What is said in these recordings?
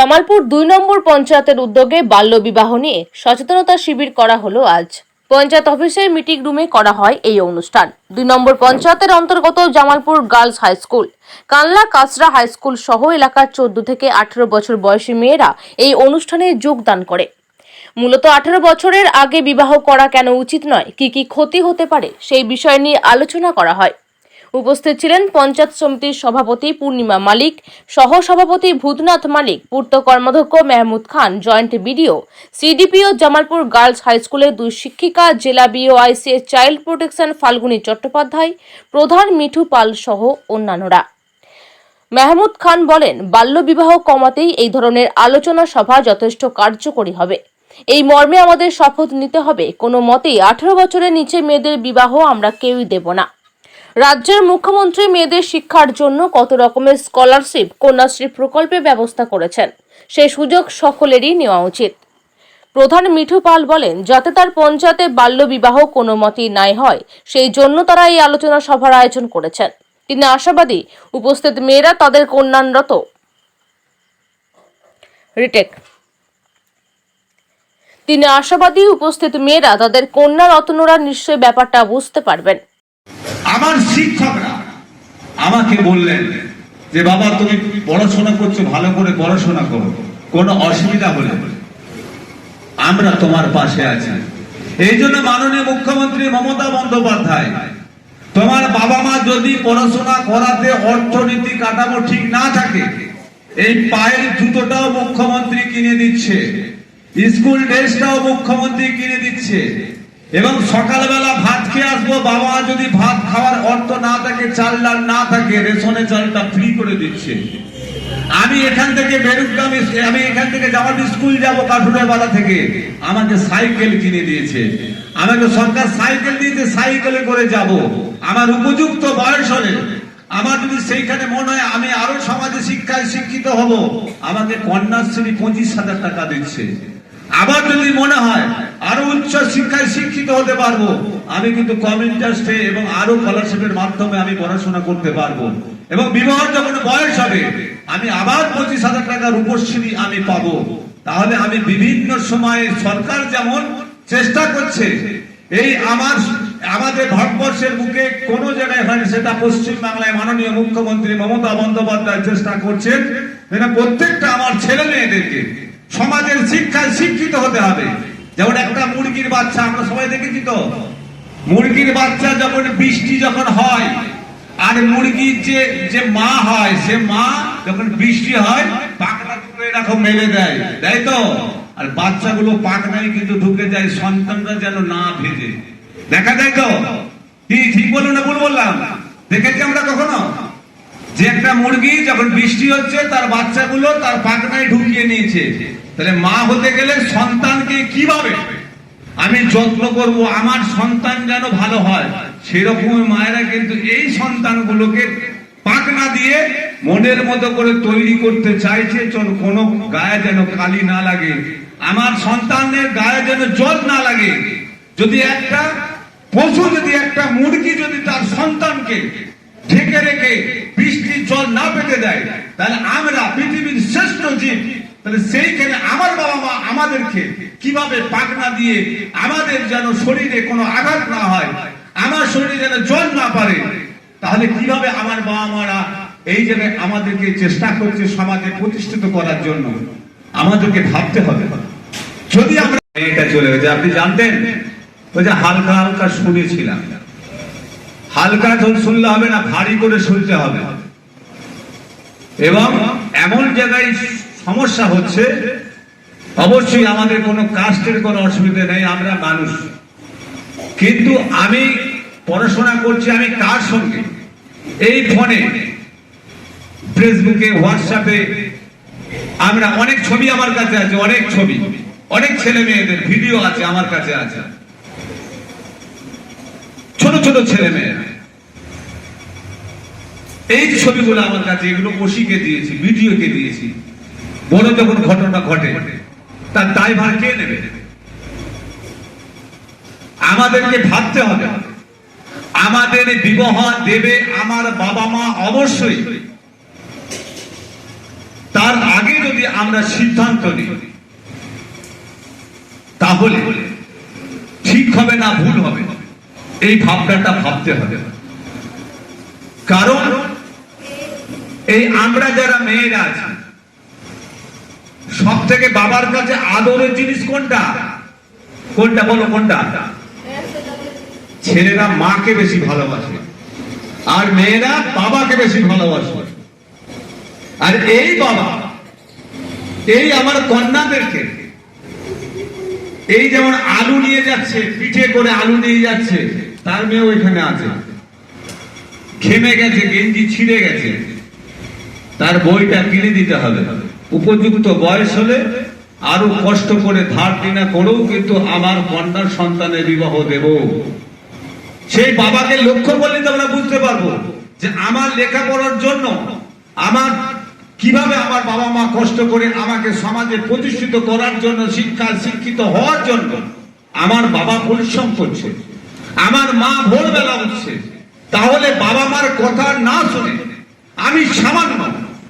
জামালপুর দুই নম্বর পঞ্চায়েতের উদ্যোগে বাল্যবিবাহ নিয়ে সচেতনতা শিবির করা হলো আজ। পঞ্চায়েত অফিসের মিটিং রুমে করা হয় এই অনুষ্ঠান। দুই নম্বর পঞ্চায়েতের অন্তর্গত Jamalpur girls high school. Kanla Kasra high school সহ এলাকার চোদ্দ থেকে আঠেরো বছর বয়সী মেয়েরা এই অনুষ্ঠানে যোগদান করে। মূলত আঠারো বছরের আগে বিবাহ করা কেন উচিত নয়? কি কি ক্ষতি হতে পারে? সেই বিষয় নিয়ে আলোচনা করা হয়। উপস্থিত ছিলেন পঞ্চায়েত সমিতির সভাপতি পূর্ণিমা মালিক সহ সভাপতি ভূতনাথ মালিক, পূর্ত কর্মাধ্যক্ষ Mehmud Khan, joint BDO CDPO Jamalpur girls high স্কুলের দুই শিক্ষিকা, জেলা BOIC child protection Falguni Chattopadhyay, প্রধান মিঠু পাল সহ অন্যান্যরা। মেহমুদ খান বলেন, বাল্যবিবাহ কমাতেই এই ধরনের আলোচনা সভা যথেষ্ট কার্যকরী হবে। এই মর্মে আমাদের শপথ নিতে হবে। কোনো মতেই আঠারো বছরের নিচে মেয়েদের বিবাহ আমরা কেউই দেব না। রাজ্যের মুখ্যমন্ত্রী মেয়েদের শিক্ষার জন্য কত রকমের স্কলারশিপ কন্যাশ্রী প্রকল্পে ব্যবস্থা করেছেন সেই সুযোগ সকলেরই নেওয়া উচিত। প্রধান মিঠু পাল বলেন, যাতে তার পঞ্চায়েতে বাল্যবিবাহ কোনো মতেই নাই হয়, সেই জন্য তারা এই আলোচনা সভার আয়োজন করেছেন। তিনি আশাবাদী, উপস্থিত মেয়েরা তাদের কন্যানরত। রিটেক। তিনি আশাবাদী, উপস্থিত মেয়েরা তাদের কন্যা রত্নরা নিশ্চয়ই ব্যাপারটা বুঝতে পারবেন। আমার শিক্ষকরা আমাকে বললেন যে, বাবা, তুমি পড়াশোনা করছ, ভালো করে পড়াশোনা করো। কোনো অসুবিধা হলে আমরা তোমার পাশে আছি। এই জন্য মাননীয় মুখ্যমন্ত্রী মমতা বন্দ্যোপাধ্যায়, তোমার বাবা মা যদি পড়াশোনা করাতে অর্থনীতি কাঠামো ঠিক না থাকে, এই পায়ের জুতোটাও মুখ্যমন্ত্রী কিনে দিচ্ছে, স্কুল ড্রেসটাও মুখ্যমন্ত্রী কিনে দিচ্ছে এবং সকালবেলা ভাত খেয়ে আসব, বাবা যদি ভাত খাওয়ার অর্থ না থাকে, চাল ডাল না থাকে, রেশনে চালটা ফ্রি করে দিচ্ছে। আমি এখান থেকে বেরুগ্রামে, আমি এখান থেকে যাওয়ার স্কুল যাব কাঠুরের থেকে। আমাকে সাইকেল কিনে দিয়েছে। আমাকে সরকার সাইকেল দিয়েছে সাইকেলে করে যাব। আমার উপযুক্ত বয়স হলে, আমার যদি সেইখানে মনে হয়, আমি আরও সমাজে শিক্ষায় শিক্ষিত হব। আমাকে কন্যাশ্রী পঁচিশ হাজার টাকা দিচ্ছে। আবার যদি মনে হয় আরও উচ্চ শিক্ষায় শিক্ষিত হতে পারব, আমি কিন্তু কম ইন্টারেস্টে এবং আরও স্কলারশিপের মাধ্যমে আমি পড়াশোনা করতে পারব। এবং বিবাহ যখন বয়স হবে, আমি আবার পঁচিশ হাজার টাকা রূপশ্রী আমি পাবো। তাহলে আমি বিভিন্ন সময়ে সরকার যেমন চেষ্টা করছে, এই আমার, আমাদের ভারতবর্ষের বুকে কোন জায়গায় হয়নি সেটা পশ্চিম বাংলায় মাননীয় মুখ্যমন্ত্রী মমতা বন্দ্যোপাধ্যায় চেষ্টা করছেন প্রত্যেকটা আমার ছেলে মেয়েদেরকে সমাজের শিক্ষায় শিক্ষিত হতে হবে। যেমন একটা মুরগির বাচ্চা, আমরা সবাই দেখেছি তো? মুরগির বাচ্চা যখন বৃষ্টি যখন হয়, আর মুরগির যে যে মা হয়, সে মা যখন বৃষ্টি হয় পাকনা দুটো এরকম মেলে দেয় তাই তো? আর বাচ্চাগুলো পাকনায় কিন্তু ঢুকে যায়, সন্তানরা যেন না ভেজে। দেখা যায় তো? ঠিক বলুন না ভুল বললাম? দেখেছি আমরা কখনো? যে একটা মুরগি যখন বৃষ্টি হচ্ছে, তার বাচ্চাগুলো তার পাখনায় ঢুকিয়ে নিয়েছে। তাহলে মা হতে গেলে সন্তানকে কীভাবে? আমি যত্ন করব, আমার সন্তান যেন ভালো হয়। সেরকম মায়েরা কিন্তু এই সন্তানগুলোকে পাকনা দিয়ে মনের মতো করে তৈরি করতে চাইছে, চল কোনো গায়ে যেন কালি না লাগে। আমার সন্তানের গায়ে যেন জল না লাগে। যদি একটা পশু, যদি একটা মুরগি, যদি তার সন্তানকে ঢেকে রেখে বৃষ্টির জল না পেতে দেয়, তাহলে আমরা পৃথিবীর শ্রেষ্ঠ জীব। তাহলে সেইখানে আমার বাবা মা আমাদেরকে কীভাবে পাকনা দিয়ে আমাদের যেন শরীরে কোনো আঘাত না হয়, আমার শরীরে যেন জল না পারে, তাহলে কীভাবে আমার বাবা মারা এই জায়গায় আমাদেরকে চেষ্টা করছে সমাজে প্রতিষ্ঠিত করার জন্য? আমাদেরকে ভাবতে হবে। যদি আমরা এটা চলে গেছে, আপনি জানতেন? যে হালকা হালকা শুনেছিলাম। হালকা ঝোল শুনলে হবে না, ভারী করে শুনতে হবে। এবং এমন জায়গায় সমস্যা হচ্ছে, অবশ্যই আমাদের কোনো কাস্টের কোনো অসুবিধা নেই, আমরা মানুষ। কিন্তু আমি পড়াশোনা করছি, আমি কার সঙ্গে? এই ফোনে, ফেসবুকে, হোয়াটসঅ্যাপে আমরা অনেক ছবি আমার কাছে আছে, অনেক ছবি। অনেক ছেলে মেয়েদের, ভিডিও আছে আমার কাছে আছে। ছোট ছোট ছেলে মেয়েরা এই ছবিগুলো আমার কাছে, এগুলো ওসিকে দিয়েছি ভিডিওকে দিয়েছি। বড় যখন ঘটনা ঘটে, তার দায়ভার কে নেবে? আমাদেরকে ভাবতে হবে। আমাদের বিবাহ দেবে আমার বাবা মা অবশ্যই। তার আগে যদি আমরা সিদ্ধান্ত নিই, তাহলে ঠিক হবে না ভুল হবে? এই ভাবনাটা ভাবতে হবে। কারণ এই আমরা যারা মেয়েরা আছি সব থেকে বাবার কাছে আদরের জিনিস কোনটা? কোনটা বলো, কোনটা? ছেলেরা মাকে বেশি ভালোবাসে আর মেয়েরা বাবাকে বেশি ভালোবাসে। আর এই বাবা, এই আমার কন্যাদেরকে, এই যেমন আলু নিয়ে যাচ্ছে, পিঠে করে আলু নিয়ে যাচ্ছে তার মেয়েও এখানে আছে। ঘেমে গেছে, গেঞ্জি ছিঁড়ে গেছে। তার বইটা কিনে দিতে হবে। উপযুক্ত বয়স হলে আরও কষ্ট করে ধার দিনা করেও কিন্তু আমার কন্যার সন্তানের বিবাহ দেব। সেই বাবাকে লক্ষ্য করলে আমরা বুঝতে পারব যে আমার লেখাপড়ার জন্য আমার কীভাবে আমার বাবা মা কষ্ট করে আমাকে সমাজে প্রতিষ্ঠিত করার জন্য শিক্ষা শিক্ষিত হওয়ার জন্য আমার বাবা পরিশ্রম করছে। আমার মা ভোরবেলা উঠছে। তাহলে বাবা মার কথা না শুনে আমি সামান্য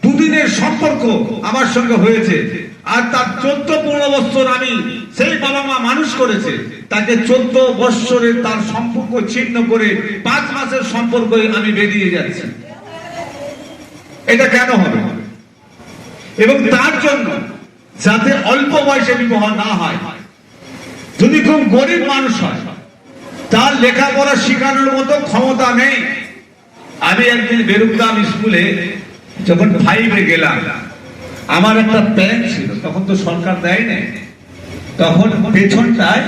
দুদিনের সম্পর্ক আমার সঙ্গে হয়েছে। আর তার চোদ্দ পনেরো বছর আমি সেই বাবা মা মানুষ করেছে। তাকে চোদ্দ বৎসরের তার সম্পর্ক ছিন্ন করে পাঁচ মাসের সম্পর্ক আমি বেরিয়ে যাচ্ছি। এটা কেন হবে? এবং তার জন্য যাতে অল্প বয়সে বিবাহ না হয়। যদি খুব গরিব মানুষ হয় তার লেখাপড়া শেখানোর মতো ক্ষমতা নেই। আমি একদিন বেরুগ্রাম স্কুলে যখন ফাইভে গেলাম, আমার একটা প্যান্ট ছিল, তখন তো সরকার দেয় না তখন পেছনটায়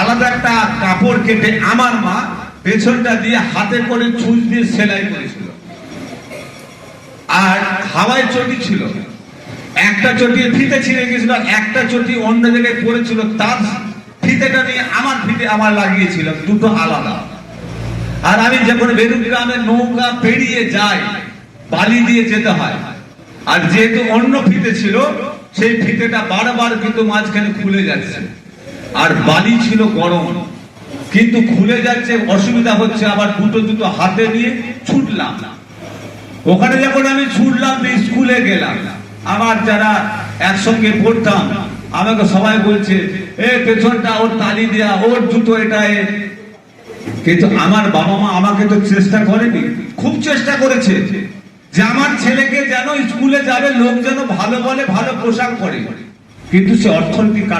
আলাদা একটা কাপড় কেটে আমার মা পেছনটা দিয়ে হাতে করে ছুঁচ দিয়ে সেলাই করেছিল। আর হাওয়ায় চটি ছিল। একটা চটি ফিতে ছিঁড়ে গেছিল, একটা চটি অন্য জায়গায় পড়েছিল, তার ফিতেটা নিয়ে আমার ফিতে আমার লাগিয়েছিল, দুটো আলাদা। আর আমি যখন বেরুগ্রামে নৌকা পেরিয়ে যাই, বালি দিয়ে যেতে হয়। আর যেহেতু অন্য ফিতে ছিল, সেই ফিতেটা বারবার কিন্তু মাঝখানে খুলে যাচ্ছে। আর বালি ছিল গরম। কিন্তু খুলে যাচ্ছে, অসুবিধা হচ্ছে, আবার দুটো দুটো হাতে নিয়ে ছুটলাম। ওখানে যখন আমি ছুটলাম, স্কুলে গেলাম। আমার যারা একসঙ্গে পড়তাম আমাকে সবাই বলছে, এ, পেছনটা, ওর তালি দেয়া, ওর জুতো এটা এ কিন্তু আমার বাবা মা আমাকে তো চেষ্টা করেনি, খুব চেষ্টা করেছে যে আমার ছেলেকে যেন স্কুলে যাবে, লোক যেন ভালো বলে, ভালো পোশাক পরে। কিন্তু সে অর্থনৈতিক কারণ